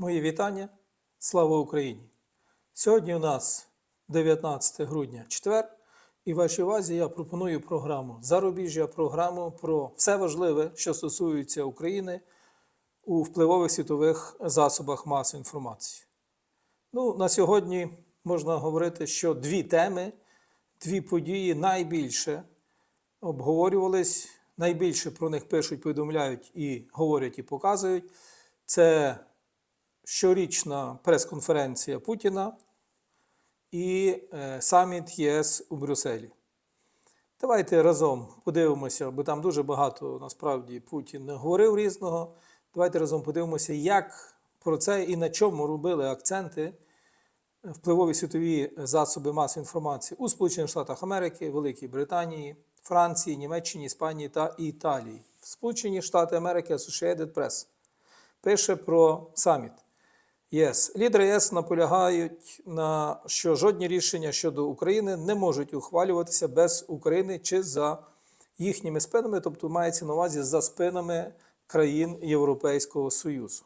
Мої вітання. Слава Україні! Сьогодні у нас 19 грудня, четвер, і вашій увазі я пропоную програму Зарубіжжя, програму про все важливе, що стосується України у впливових світових засобах масової інформації. Ну, на сьогодні можна говорити, що дві теми, дві події найбільше обговорювались, найбільше про них пишуть, повідомляють і говорять, і показують. Це щорічна прес-конференція Путіна і е, саміт ЄС у Брюсселі. Давайте разом подивимося, бо там дуже багато насправді Путін говорив різного. Давайте разом подивимося, як про це і на чому робили акценти впливові світові засоби масової інформації у Сполучених Штатах Америки, Великій Британії, Франції, Німеччині, Іспанії та Італії. В Сполучені Штати Америки Associated Press пише про саміт. ЄС. Лідери ЄС наполягають на що жодні рішення щодо України не можуть ухвалюватися без України чи за їхніми спинами, тобто мається на увазі за спинами країн Європейського Союзу.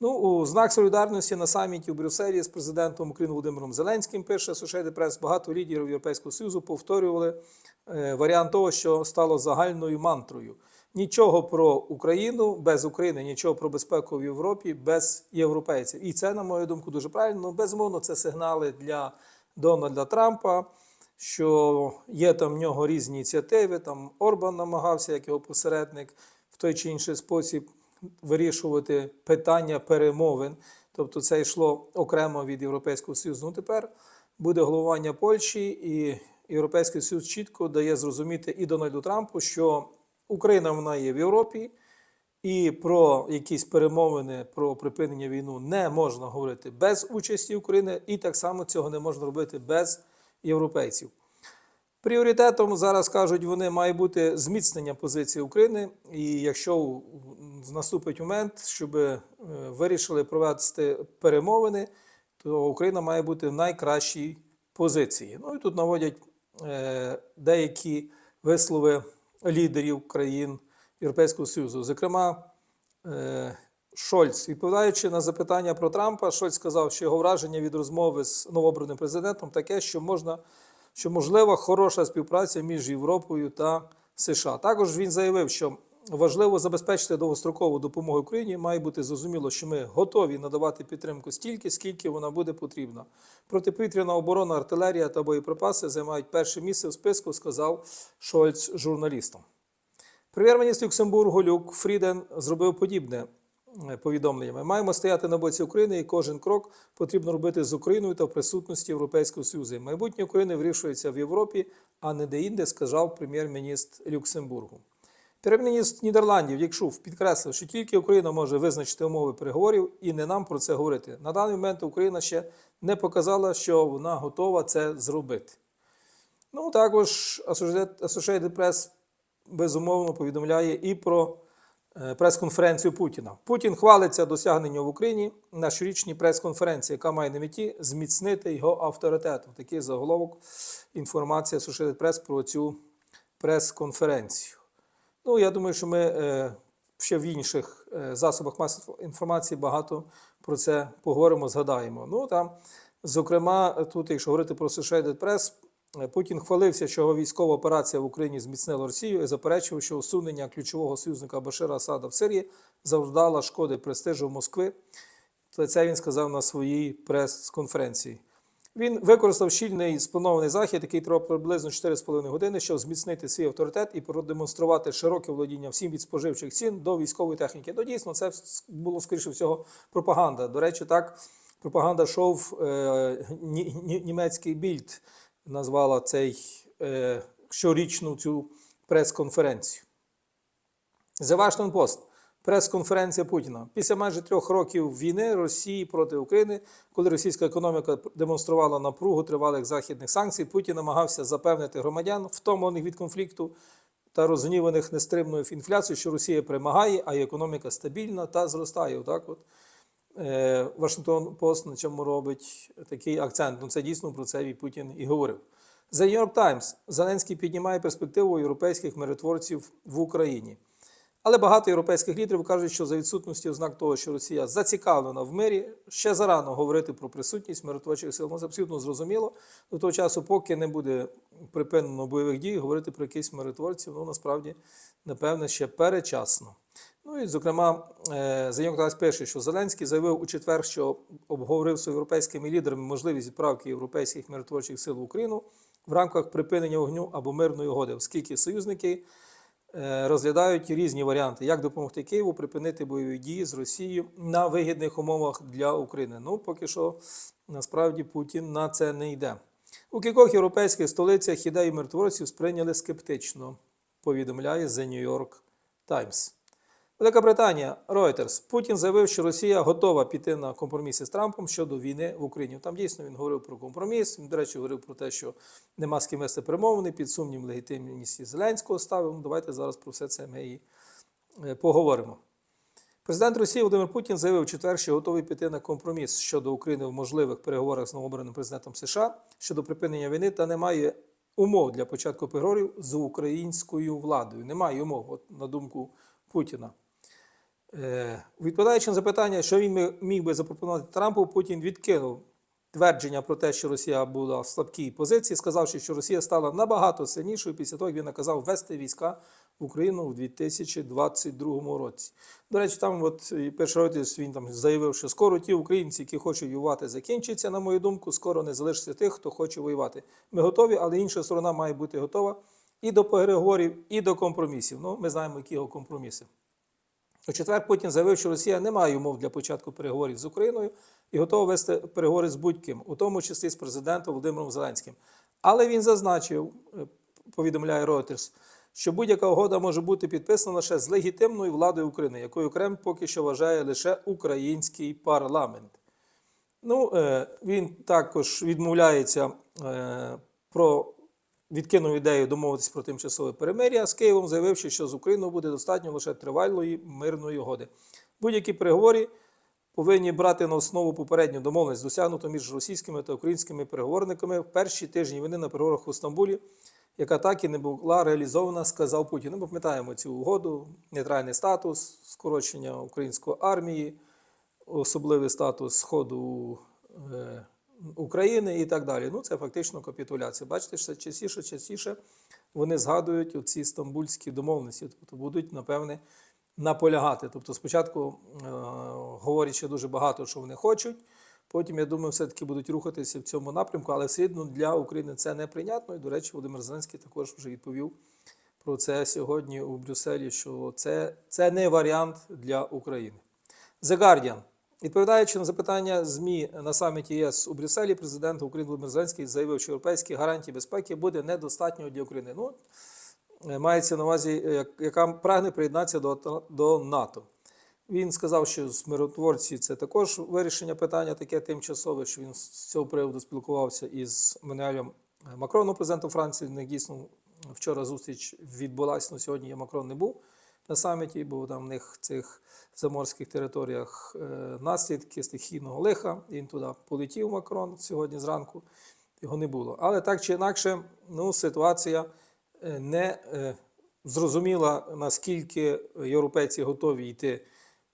Ну, у знак солідарності на саміті у Брюсселі з президентом України Володимиром Зеленським пише Associated Press, багато лідерів Європейського Союзу повторювали е, варіант того, що стало загальною мантрою. Нічого про Україну без України, нічого про безпеку в Європі без європейців. І це, на мою думку, дуже правильно. Ну, безумовно, це сигнали для Дональда Трампа, що є там в нього різні ініціативи. Там Орбан намагався, як його посередник, в той чи інший спосіб вирішувати питання перемовин. Тобто це йшло окремо від Європейського Союзу. Ну тепер буде головування Польщі, і Європейський Союз чітко дає зрозуміти і Дональду Трампу, що Україна вона є в Європі, і про якісь перемовини про припинення війну не можна говорити без участі України, і так само цього не можна робити без європейців. Пріоритетом зараз кажуть, вони має бути зміцнення позиції України. І якщо наступить момент, щоб е, вирішили провести перемовини, то Україна має бути в найкращій позиції. Ну і тут наводять е, деякі вислови лідерів країн Європейського Союзу. Зокрема, е, Шольц, відповідаючи на запитання про Трампа, Шольц сказав, що його враження від розмови з новообраним президентом таке, що можна що можлива хороша співпраця між Європою та США. Також він заявив, що важливо забезпечити довгострокову допомогу Україні. Має бути зрозуміло, що ми готові надавати підтримку стільки, скільки вона буде потрібна. Протиповітряна оборона, артилерія та боєприпаси займають перше місце в списку, сказав Шольц журналістам. Прем'єр-міністр Люксембургу Люк Фріден зробив подібне повідомлення. Ми маємо стояти на боці України, і кожен крок потрібно робити з Україною та в присутності Європейського Союзу. Майбутнє України вирішується в Європі, а не де-інде, сказав прем'єр-міністр Люксембургу. Прем'єр-міністр Нідерландів Якшув підкреслив, що тільки Україна може визначити умови переговорів і не нам про це говорити. На даний момент Україна ще не показала, що вона готова це зробити. Ну, також Associated Press безумовно повідомляє і про прес-конференцію Путіна. Путін хвалиться досягнення в Україні на щорічній прес-конференції, яка має на меті зміцнити його авторитет. Такий заголовок інформація Associated Press про цю прес-конференцію. Ну, я думаю, що ми е, ще в інших е, засобах масової інформації багато про це поговоримо, згадаємо. Ну там, зокрема, тут, якщо говорити про Associated Press, Путін хвалився, що військова операція в Україні зміцнила Росію і заперечив, що усунення ключового союзника Башира Асада в Сирії завдало шкоди престижу Москви. Це він сказав на своїй прес-конференції. Він використав щільний спланований захід, який тривав приблизно 4,5 години, щоб зміцнити свій авторитет і продемонструвати широке володіння всім від споживчих цін до військової техніки. Ну, дійсно, це було, скоріше всього, пропаганда. До речі, так пропаганда шов е, німецький більд назвала цей е, щорічну цю прес-конференцію. The Washington Post. Прес-конференція Путіна. Після майже трьох років війни Росії проти України, коли російська економіка демонструвала напругу тривалих західних санкцій, Путін намагався запевнити громадян, втомлених від конфлікту та розгніваних нестримною інфляцією, що Росія перемагає, а економіка стабільна та зростає. Отак от Вашингтон Пост на чому робить такий акцент. Ну це дійсно про це і Путін і говорив. The New York Times. Зеленський піднімає перспективу європейських миротворців в Україні. Але багато європейських лідерів кажуть, що за відсутності ознак того, що Росія зацікавлена в мирі, ще зарано говорити про присутність миротворчих сил. Ну, це абсолютно зрозуміло. До того часу, поки не буде припинено бойових дій, говорити про якісь миротворців, ну насправді, напевне, ще перечасно. Ну і, зокрема, е, Заньок Тарас пише, що Зеленський заявив у четвер, що обговорив з європейськими лідерами можливість відправки європейських миротворчих сил в Україну в рамках припинення вогню або мирної угоди, оскільки союзники розглядають різні варіанти, як допомогти Києву припинити бойові дії з Росією на вигідних умовах для України. Ну, поки що, насправді, Путін на це не йде. У кількох європейських столицях ідеї миротворців сприйняли скептично, повідомляє The New York Times. Велика Британія, Reuters. Путін заявив, що Росія готова піти на компроміси з Трампом щодо війни в Україні. Там дійсно він говорив про компроміс. Він, до речі, говорив про те, що нема з ким вести перемовини, під сумнів легітимність Зеленського ставив. Ну, Давайте зараз про все це ми і е, поговоримо. Президент Росії Володимир Путін заявив четвер, що готовий піти на компроміс щодо України в можливих переговорах з новообраним президентом США щодо припинення війни та немає умов для початку переговорів з українською владою. Немає умов, от на думку Путіна. Е, Відповідаючи на запитання, що він міг би запропонувати Трампу, Путін відкинув твердження про те, що Росія була в слабкій позиції, сказавши, що Росія стала набагато сильнішою після того, як він наказав ввести війська в Україну у 2022 році. До речі, там от перший Reuters, він там заявив, що скоро ті українці, які хочуть воювати, закінчаться, на мою думку, скоро не залишиться тих, хто хоче воювати. Ми готові, але інша сторона має бути готова і до переговорів, і до компромісів. Ну, ми знаємо, які його компроміси. У четвер Путін заявив, що Росія не має умов для початку переговорів з Україною і готова вести переговори з будь-ким, у тому числі з президентом Володимиром Зеленським. Але він зазначив, е, повідомляє Reuters, що будь-яка угода може бути підписана лише з легітимною владою України, якою Кремль поки що вважає лише український парламент. Ну, е, він також відмовляється е, про відкинув ідею домовитися про тимчасове перемир'я з Києвом, заявивши, що з Україною буде достатньо лише тривалої мирної угоди. Будь-які переговори повинні брати на основу попередню домовленість, досягнуту між російськими та українськими переговорниками в перші тижні війни на переговорах у Стамбулі, яка так і не була реалізована, сказав Путін. Ну, Ми пам'ятаємо цю угоду, нейтральний статус, скорочення української армії, особливий статус Сходу е, України і так далі. Ну, це фактично капітуляція. Бачите, що частіше, частіше вони згадують оці стамбульські домовленості, тобто будуть, напевне, наполягати. Тобто, спочатку е, говорять дуже багато, що вони хочуть. Потім, я думаю, все-таки будуть рухатися в цьому напрямку, але все одно для України це неприйнятно. І, до речі, Володимир Зеленський також вже відповів про це сьогодні у Брюсселі, що це, це не варіант для України. The Guardian. Відповідаючи на запитання ЗМІ на саміті ЄС у Брюсселі, президент України Володимир Зеленський заявив, що європейські гарантії безпеки буде недостатньо для України. Ну, е, мається на увазі, е, яка прагне приєднатися до, до НАТО. Він сказав, що з миротворці це також вирішення питання таке тимчасове, що він з цього приводу спілкувався із Мануелем Макроном, президентом Франції. Них дійсно вчора зустріч відбулася, але сьогодні я Макрон не був на саміті, бо там в них цих заморських територіях е, наслідки стихійного лиха. Він туди полетів Макрон сьогодні зранку, його не було. Але так чи інакше, ну, ситуація е, не е, зрозуміла, наскільки європейці готові йти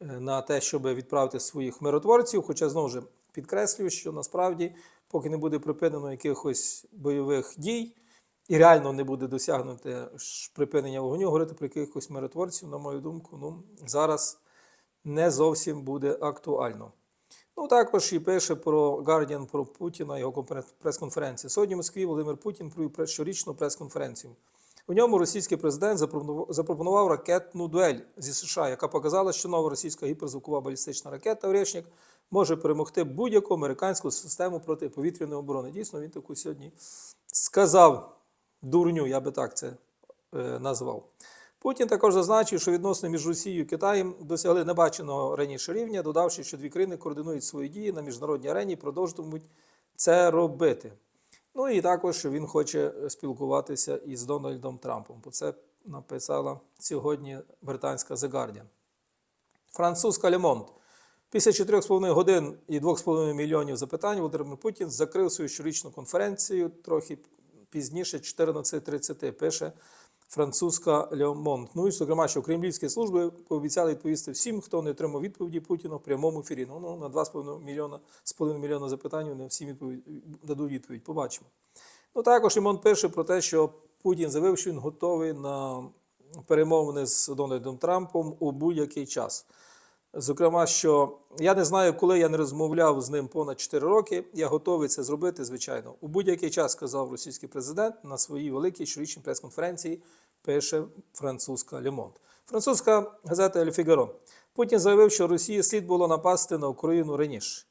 на те, щоб відправити своїх миротворців. Хоча знову ж підкреслюю, що насправді, поки не буде припинено якихось бойових дій, і реально не буде досягнуте припинення вогню, говорити про якихось миротворців, на мою думку, ну, зараз не зовсім буде актуально. Ну, також і пише про Guardian, про Путіна, його конферен- прес-конференції. Сьогодні в Москві Володимир Путін провів щорічну прес-конференцію. У ньому російський президент запропонував ракетну дуель зі США, яка показала, що нова російська гіперзвукова балістична ракета «Орєшнік» може перемогти будь-яку американську систему протиповітряної оборони. Дійсно, він таку сьогодні сказав дурню, я би так це е, назвав. Путін також зазначив, що відносини між Росією і Китаєм досягли небаченого раніше рівня, додавши, що дві країни координують свої дії на міжнародній арені і продовжуватимуть це робити. Ну і також що він хоче спілкуватися із Дональдом Трампом. Бо це написала сьогодні британська The Guardian. Французька Лемонт. Після 4,5 годин і 2,5 мільйонів запитань Володимир Путін закрив свою щорічну конференцію трохи пізніше, 14.30, пише французька Monde. Ну і зокрема, що кремлівські служби пообіцяли відповісти всім, хто не отримав відповіді Путіна в прямому ефірі. Ну, ну на 2,5 мільйона з половиною мільйона запитань вони всім відповідь дадуть відповідь. Побачимо. Ну також Імон пише про те, що Путін заявив, що він готовий на перемовини з Дональдом Трампом у будь-який час. Зокрема, що я не знаю, коли я не розмовляв з ним понад 4 роки. Я готовий це зробити, звичайно. У будь-який час сказав російський президент на своїй великій щорічній прес-конференції. Пише французька Monde. Французька газета «Ель Фігаро». Путін заявив, що Росії слід було напасти на Україну раніше.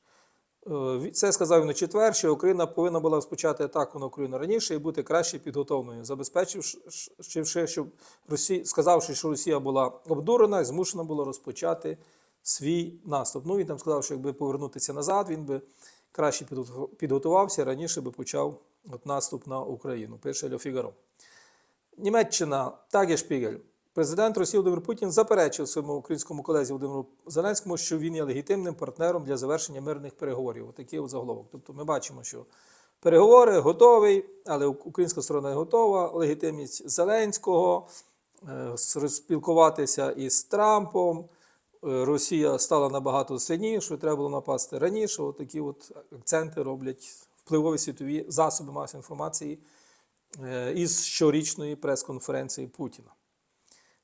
Е, Це сказав він у четвер, що Україна повинна була розпочати атаку на Україну раніше і бути краще підготовленою, забезпечивши, щоб Росія, сказавши, що Росія була обдурена і змушена була розпочати свій наступ. Ну він там сказав, що якби повернутися назад, він би краще підготувався, раніше би почав от наступ на Україну. Пише Льо Фігаро. Німеччина Тагешпігель. Президент Росії Володимир Путін заперечив своєму українському колезі Володимиру Зеленському, що він є легітимним партнером для завершення мирних переговорів. Такий от заголовок. Тобто ми бачимо, що переговори готові, але українська сторона не готова. Легітимність Зеленського е, спілкуватися із Трампом. Росія стала набагато сильнішою, треба було напасти раніше. Отакі от акценти роблять впливові світові засоби масової інформації е, із щорічної прес-конференції Путіна.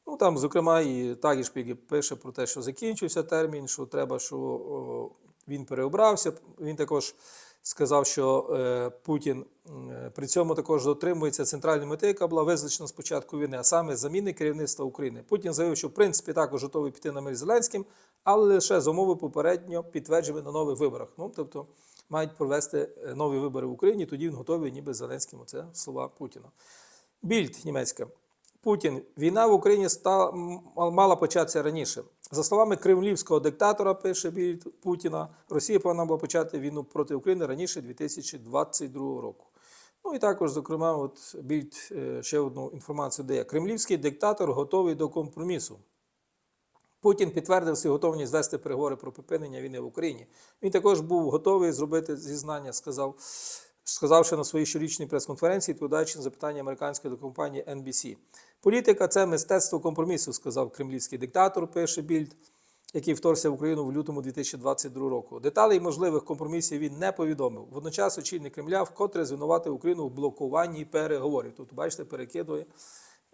Ну там, зокрема, і Тагішпіг пише про те, що закінчився термін, що треба, що він переобрався. Він також сказав, що е, Путін е, при цьому також дотримується центральної мети, яка була визначена з початку війни, а саме заміни керівництва України. Путін заявив, що в принципі також готовий піти на мир з Зеленським, але лише з умови попередньо підтверджені на нових виборах. Ну тобто мають провести е, нові вибори в Україні. Тоді він готовий, ніби Зеленським. Це слова Путіна. Більд німецька. Путін. Війна в Україні ста, м- мала початися раніше. За словами кремлівського диктатора, пише Путіна, Росія повинна була почати війну проти України раніше 2022 року. Ну і також, зокрема, от Більд е, ще одну інформацію дає. Кремлівський диктатор готовий до компромісу. Путін підтвердив свою готовність вести переговори про припинення війни в Україні. Він також був готовий зробити зізнання, сказав, сказавши на своїй щорічній прес-конференції, відповідаючи на запитання американської компанії NBC. Політика це мистецтво компромісу, сказав кремлівський диктатор, пише Більд, який вторгся в Україну в лютому 2022 року. Деталей можливих компромісів він не повідомив. Водночас очільник Кремля вкотре звинуватив Україну в блокуванні переговорів. Тут, бачите, перекидує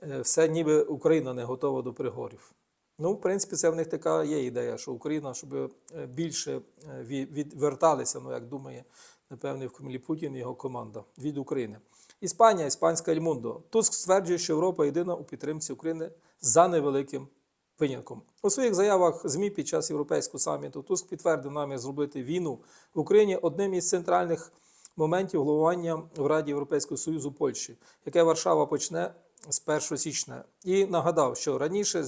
е, все, ніби Україна не готова до переговорів. Ну, в принципі, це в них така є ідея, що Україна, щоб е, більше е, відверталися, ну як думає, напевне, в Кремлі Путін і його команда від України. Іспанія, іспанська Ельмундо. Туск стверджує, що Європа єдина у підтримці України за невеликим винятком. У своїх заявах ЗМІ під час європейського саміту Туск підтвердив намір зробити війну в Україні одним із центральних моментів головування в Раді Європейського Союзу Польщі, яке Варшава почне з 1 січня. І нагадав, що раніше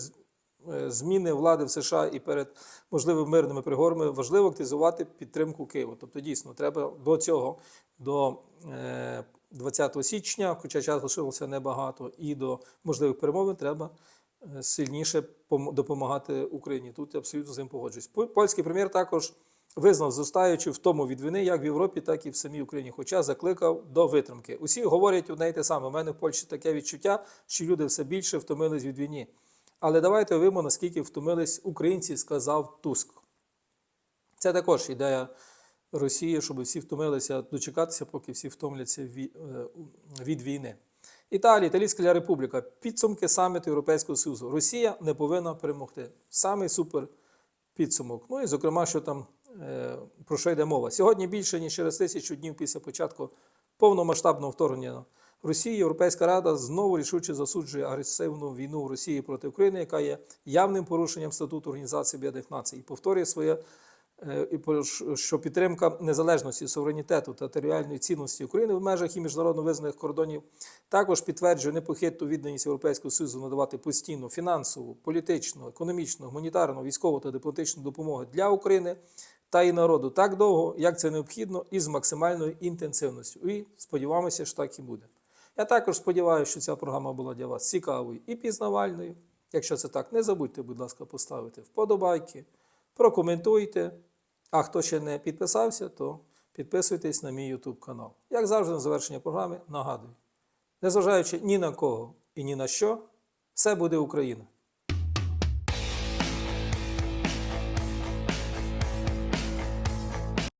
зміни влади в США і перед можливими мирними переговорами важливо активізувати підтримку Києва. Тобто, дійсно, треба до цього, до е, 20 січня, хоча час лишилося небагато, і до можливих перемовин треба е, сильніше допомагати Україні. Тут я абсолютно з ним погоджуюсь. Польський прем'єр також визнав, зростаючи втому від війни, як в Європі, так і в самій Україні, хоча закликав до витримки. Усі говорять одне й те саме. У мене в Польщі таке відчуття, що люди все більше втомились від війни. Але давайте уявимо, наскільки втомились українці, сказав Туск. Це також ідея Росії, щоб всі втомилися дочекатися, поки всі втомляться е, від війни. Італія, Італійська Республіка, підсумки саміту Європейського Союзу. Росія не повинна перемогти. Самий супер підсумок. Ну і зокрема, що там е, про що йде мова. Сьогодні більше ніж через тисячу днів після початку повномасштабного вторгнення Росії, Європейська Рада знову рішуче засуджує агресивну війну Росії проти України, яка є явним порушенням статуту Організації Об'єднаних Націй, і повторює своє. е, що підтримка незалежності, суверенітету та територіальної цінності України в межах і міжнародно визнаних кордонів також підтверджує непохитну відданість Європейського Союзу надавати постійну фінансову, політичну, економічну, гуманітарну, військову та дипломатичну допомогу для України та її народу так довго, як це необхідно, і з максимальною інтенсивністю. І сподіваємося, що так і буде. Я також сподіваюся, що ця програма була для вас цікавою і пізнавальною. Якщо це так, не забудьте, будь ласка, поставити вподобайки, прокоментуйте. А хто ще не підписався, то підписуйтесь на мій YouTube канал. Як завжди, на завершення програми нагадую, незважаючи ні на кого і ні на що. Все буде Україна!